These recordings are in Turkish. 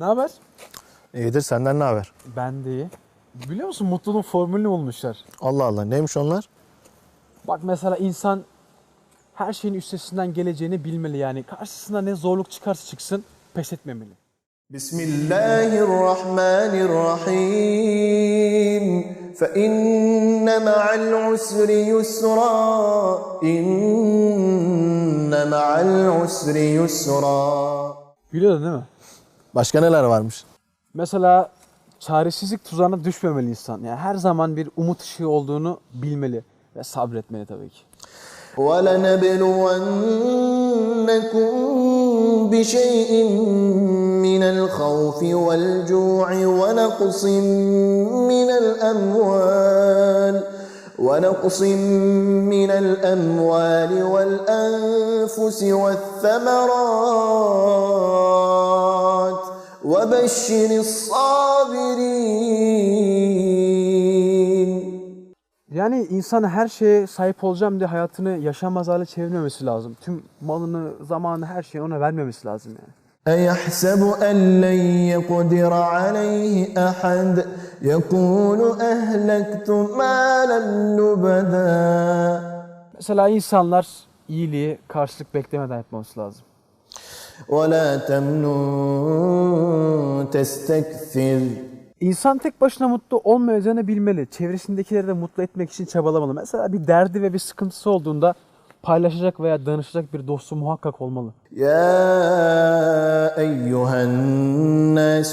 Ne haber? İyidir senden ne haber? Ben de iyi. Biliyor musun mutluluğun formülünü bulmuşlar. Allah Allah neymiş onlar? Bak mesela insan her şeyin üstesinden geleceğini bilmeli yani. Karşısına ne zorluk çıkarsa çıksın pes etmemeli. بسم الله الرحمن الرحيم فإن مع العسر يسرا إن مع العسر يسرا Biliyorsun değil mi? Başka neler varmış? Mesela çaresizlik tuzağına düşmemeli insan. Yani her zaman bir umut ışığı olduğunu bilmeli ve sabretmeli tabii ki. ولنبلونكم بشيء من الخوف والجوع ونقص من الأموال ونقص من الأموال والأنفس والثمرات وبشر الصابرين Yani insan her şeye sahip olacağım diye hayatını yaşamaz hale çevirmemesi lazım. Tüm malını, zamanını, her şeyi ona vermemesi lazım yani. أيحسب أن لن يقدر عليه أحد يقول أهلكت مالا لبدا Mesela insanlar iyiliği karşılık beklemeden yapması lazım. ولا تمنن تستكثر İnsan tek başına mutlu olmayacağını bilmeli. Çevresindekileri de mutlu etmek için çabalamalı. Mesela bir derdi ve bir sıkıntısı olduğunda paylaşacak veya danışacak bir dostu muhakkak olmalı. يا أيها الناس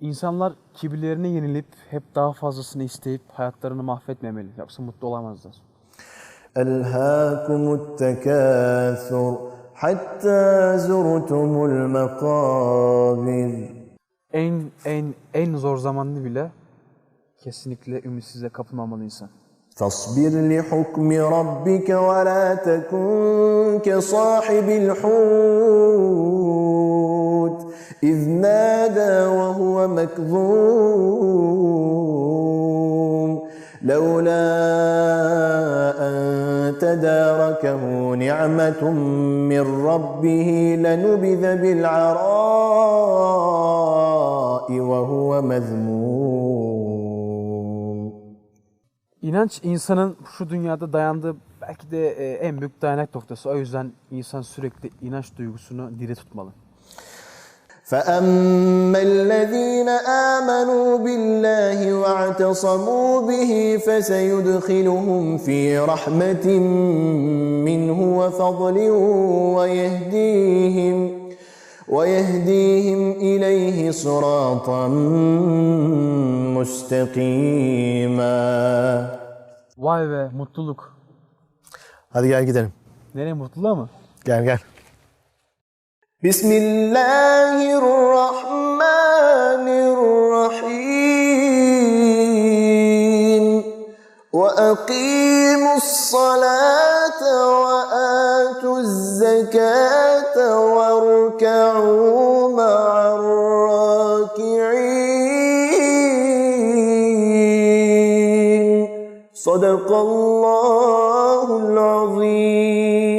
İnsanlar kibirlerine yenilip hep daha fazlasını isteyip hayatlarını mahvetmemeli. Yoksa mutlu olamazlar. ألهاكم التكاثر حتى زرتم المقابر En en en zor zamanını bile kesinlikle ümitsizliğe kapılmamalı insan. فاصبر لحكم ربك ولا تكن كصاحب الحوت إذ نادى وهو مكظوم لولا أن تداركه نعمة من ربه لنبذ بالعراء وهو مذموم İnanç insanın şu dünyada dayandığı belki de e, en büyük dayanak noktası. O yüzden insan sürekli inanç duygusunu diri tutmalı. فأما الذين آمنوا بالله واعتصموا به فسيدخلهم في رحمة منه وفضل ويهديهم ويهديهم إليه صراطا مستقيما Vay be mutluluk. Hadi gel gidelim. Nereye mutluluğa mı? Gel gel. بسم الله الرحمن الرحيم. وأقيموا الصلاة وآتوا الزكاة واركعوا مع الراكعين. صدق الله العظيم.